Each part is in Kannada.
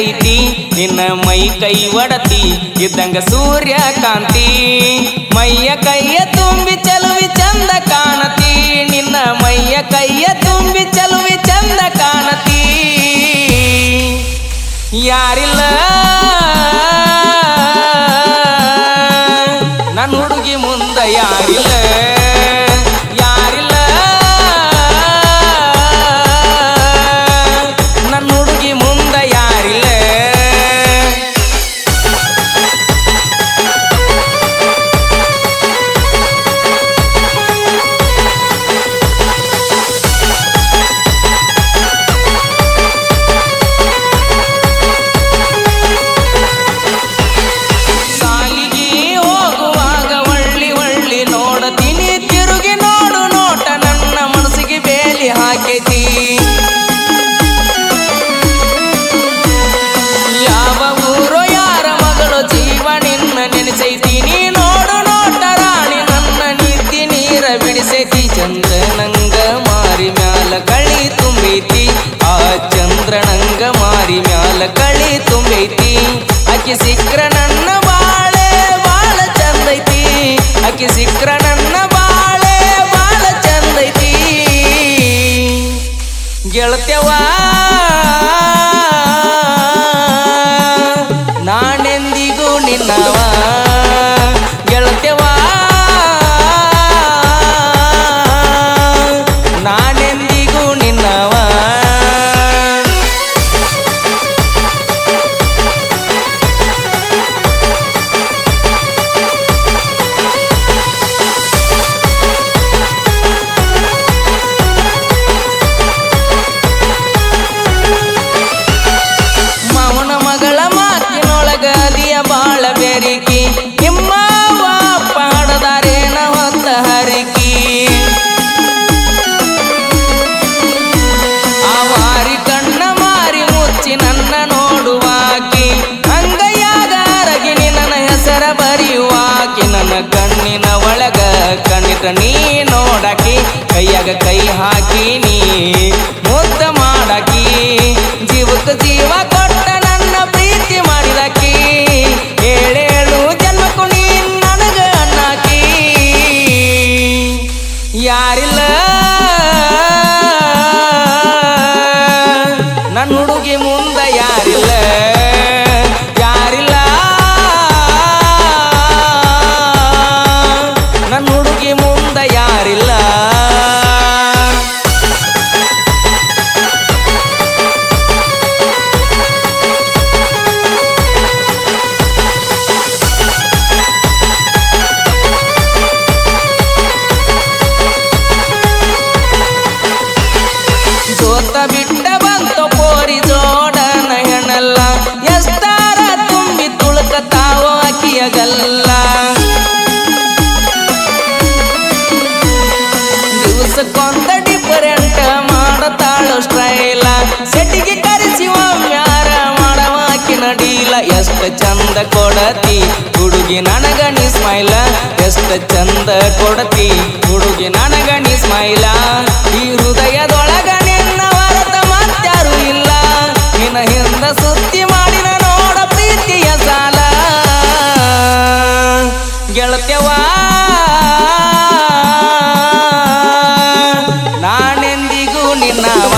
ಮೆರೆತೈತಿ ನಿನ್ನ ಮೈ ಕೈ ಒಡತಿ, ಇದ್ದಂಗ ಸೂರ್ಯಕಾಂತಿ ಮೈಯ ಕೈಯ ತುಂಬಿ ಚಲುವಿ ಚಂದ ಕಾಣತಿ, ನಿನ್ನ ಮೈಯ ಕೈಯ ತುಂಬಿ ಚಲುವಿ ಚಂದ ಕಾಣತಿ. ಯಾರಿಲ್ಲ? ನನ್ನ ಹುಡುಗಿ ಮುಂದ ಯಾರಿಲ್ಲ? ಬಿಡಿಸೈತಿ ಚಂದ್ರನಂಗ ಮಾರಿ ಮ್ಯಾಲ ಕಳಿ ತುಂಬೈತಿ ಆ ಚಂದ್ರನಂಗ ಮಾರಿ ಮ್ಯಾಲ ಕಳಿ ತುಂಬೈತಿ ಅಕ್ಕಿ ಸಿಕ್ರ ನನ್ನ ಬಾಳೆ ಬಾಳ ಚಂದೈತಿ ಅಕ್ಕಿ ಸಿಕ್ರ ನನ್ನ ಬಾಳೆ ಬಾಳ ಚಂದೈತಿ ಗೆಳತ್ಯವಾ ಕಣ್ಣಿಟ ನೀ ನೋಡಾಕಿ, ಕೈಯಾಗ ಕೈ ಹಾಕಿ ನೀ ಮುದ್ದ ಮಾಡಕಿ. ಜೀವಕ್ಕೆ ಜೀವ ಕೊಟ್ಟ ನನ್ನ ಪ್ರೀತಿ ಮಾಡಿದಾಕಿ. ಏಳೇಳು ಜನ್ಮಕ್ಕೂ ನೀ ನನಗ ಅಣ್ಣಾಕಿ ಯಾರಿಲ್ಲ ಜೋತ ಬಿಟ್ಟ ಬಂತು ಪೋರಿ ಜೋಡನ ಹೆಣಲ್ಲ. ಎಷ್ಟಾರ ತುಂಬಿ ತುಳುಕತಾವ ಅಕಿಯಗಲ್ಲ ದಿವಸಕ್ಕೊಂದ ಡಿಫರೆಂಟ್ ಮಾಡತಾಳು ಸ್ಟ್ರೈಲ ಸೆಟಿಗೆ ಕರೆಸಿ ಯಾರ ಮಾಡವಾಕಿ ನಡೀಲ ಎಷ್ಟ ಚಂದ ಕೊಡತಿ ಹುಡುಗಿ ನನಗ ಸ್ಮೈಲ. ಎಷ್ಟ ಚಂದ ಕೊಡತಿ ಹುಡುಗಿ ನನಗ ಸ್ಮೈಲ. ಈ ಹೃದಯದೊಳಗ ನಿನ್ನ ಹಿಂದ ಸುತ್ತಿ ಮಾಡಿನ ನೋಡ ಪ್ರೀತಿಯ ಸಾಲ. ಗೆಳತ್ಯವಾ ನಾನೆಂದಿಗೂ ನಿನ್ನವ.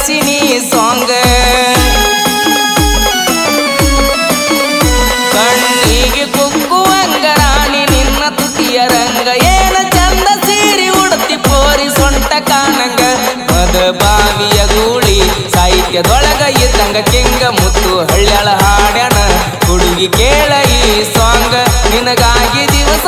ಪಿತ್ತನೆತ್ತಿಗೇರಿ ಸಾಂಗ್ ನೀ ಸಾಂಗ ಕಣ್ಣಿಗೆ ಕುಕ್ಕುವಂಗ ರಾಣಿ, ನಿನ್ನ ತುಟಿಯ ರಂಗ. ಏನ ಚಂದ ಸೀರಿ ಉಡ್ತಿ ಪೋರಿ ಸೊಂಟ ಕಾಣಂಗ. ಮದ ಬಾವಿಯ ಗೂಳಿ ಸಾಹಿತ್ಯದೊಳಗ ಇದ್ದಂಗ ಕೆಂಗ ಮುತ್ತು ಹಳ್ಳ್ಯಾಳ ಹಾಡ್ಯಾಣ ಹುಡುಗಿ ಕೇಳ ಈ ಸಾಂಗ್ ನಿನಗಾಗಿ ದಿವಸ